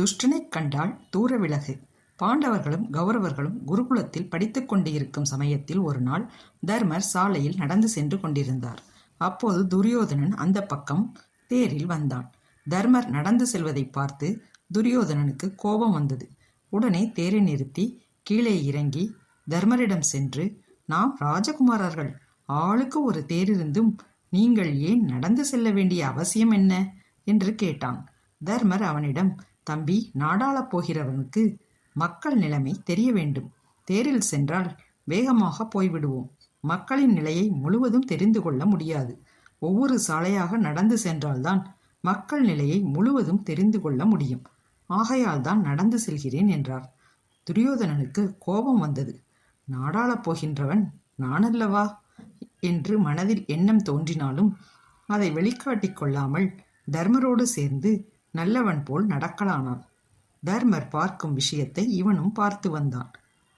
துஷ்டனைக் கண்டால் தூர விலகு பாண்டவர்களும் கௌரவர்களும் குருகுலத்தில் படித்துக் கொண்டிருக்கும் சமயத்தில் ஒரு நாள் தர்மர் சாலையில் நடந்து சென்று கொண்டிருந்தார். அப்போது துரியோதனன் அந்த பக்கம் தேரில் வந்தான். தர்மர் நடந்து செல்வதை பார்த்து துரியோதனனுக்கு கோபம் வந்தது. உடனே தேரை நிறுத்தி கீழே இறங்கி தர்மரிடம் சென்று நாம் ராஜகுமாரர்கள். ஆளுக்கு ஒரு தேரிருந்தும் நீங்கள் ஏன் நடந்து செல்ல வேண்டிய அவசியம் என்ன? என்று கேட்டான். தர்மர் அவனிடம் தம்பி நாடாளப் போகிறவனுக்கு மக்கள் நிலைமை தெரிய வேண்டும். தேரில் சென்றால் வேகமாக போய்விடுவோம். மக்களின் நிலையை முழுவதும் தெரிந்து கொள்ள முடியாது. ஒவ்வொரு சாலையாக நடந்து சென்றால்தான் மக்கள் நிலையை முழுவதும் தெரிந்து கொள்ள முடியும். ஆகையால்தான் நடந்து செல்கிறேன் என்றார். துரியோதனனுக்கு கோபம் வந்தது. நாடாளப் போகின்றவன் நானல்லவா? என்று மனதில் எண்ணம் தோன்றினாலும் அதை வெளிக்காட்டிக் கொள்ளாமல் தர்மரோடு சேர்ந்து நல்லவன் போல் நடக்கலானான். தர்மர் பார்க்கும் விஷயத்தை இவனும் பார்த்து வந்தான்.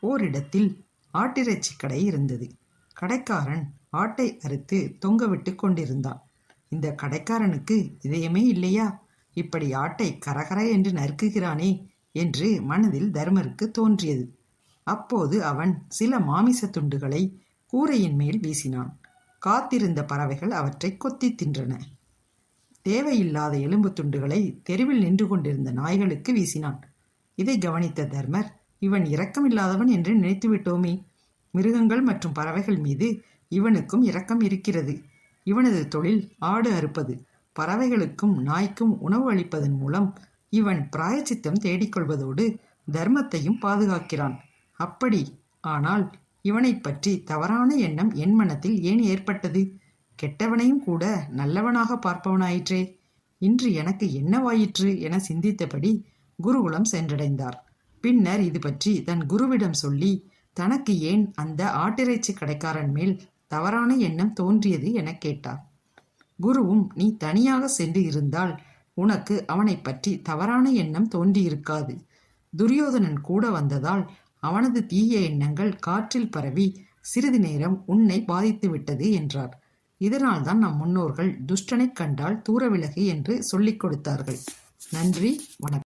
ஓரிடத்தில் ஆட்டிறைச்சி கடை இருந்தது. கடைக்காரன் ஆட்டை அறுத்து தொங்கவிட்டு கொண்டிருந்தான். இந்த கடைக்காரனுக்கு இதயமே இல்லையா? இப்படி ஆட்டை கரகர என்று நறுக்குகிறானே என்று மனதில் தர்மருக்கு தோன்றியது. அப்போது அவன் சில மாமிச துண்டுகளை கூரையின் மேல் வீசினான். காத்திருந்த பறவைகள் அவற்றை கொத்தி தின்றன. தேவையில்லாத எலும்பு துண்டுகளை தெருவில் நின்று கொண்டிருந்த நாய்களுக்கு வீசினான். இதை கவனித்த தர்மர் இவன் இரக்கமில்லாதவன் என்று நினைத்து விட்டோமே. மிருகங்கள் மற்றும் பறவைகள் மீது இவனுக்கும் இரக்கம் இருக்கிறது. இவனது தொழில் ஆடு அறுப்பது. பறவைகளுக்கும் நாய்க்கும் உணவு அளிப்பதன் மூலம் இவன் பிராயச்சித்தம் தேடிக்கொள்வதோடு தர்மத்தையும் பாதுகாக்கிறான். அப்படி ஆனால் இவனைப் பற்றி தவறான எண்ணம் என் மனத்தில் ஏன் ஏற்பட்டது? கெட்டவனையும் கூட நல்லவனாக பார்ப்பவனாயிற்றே. இன்று எனக்கு என்னவாயிற்று என சிந்தித்தபடி குருகுலம் சென்றடைந்தார். பின்னர் இது பற்றி தன் குருவிடம் சொல்லி தனக்கு ஏன் அந்த ஆட்டிறைச்சி கடைக்காரன் மேல் தவறான எண்ணம் தோன்றியது என கேட்டார். குருவும் நீ தனியாக சென்று இருந்தால் உனக்கு அவனைப் பற்றி தவறான எண்ணம் தோன்றியிருக்காது. துரியோதனன் கூட வந்ததால் அவனது தீய எண்ணங்கள் காற்றில் பரவி சிறிது நேரம் உன்னை பாதித்து விட்டது என்றார். இதனால்தான் நம் முன்னோர்கள் துஷ்டனைக் கண்டால் தூர விலகு என்று சொல்லிக் கொடுத்தார்கள். நன்றி வணக்கம்.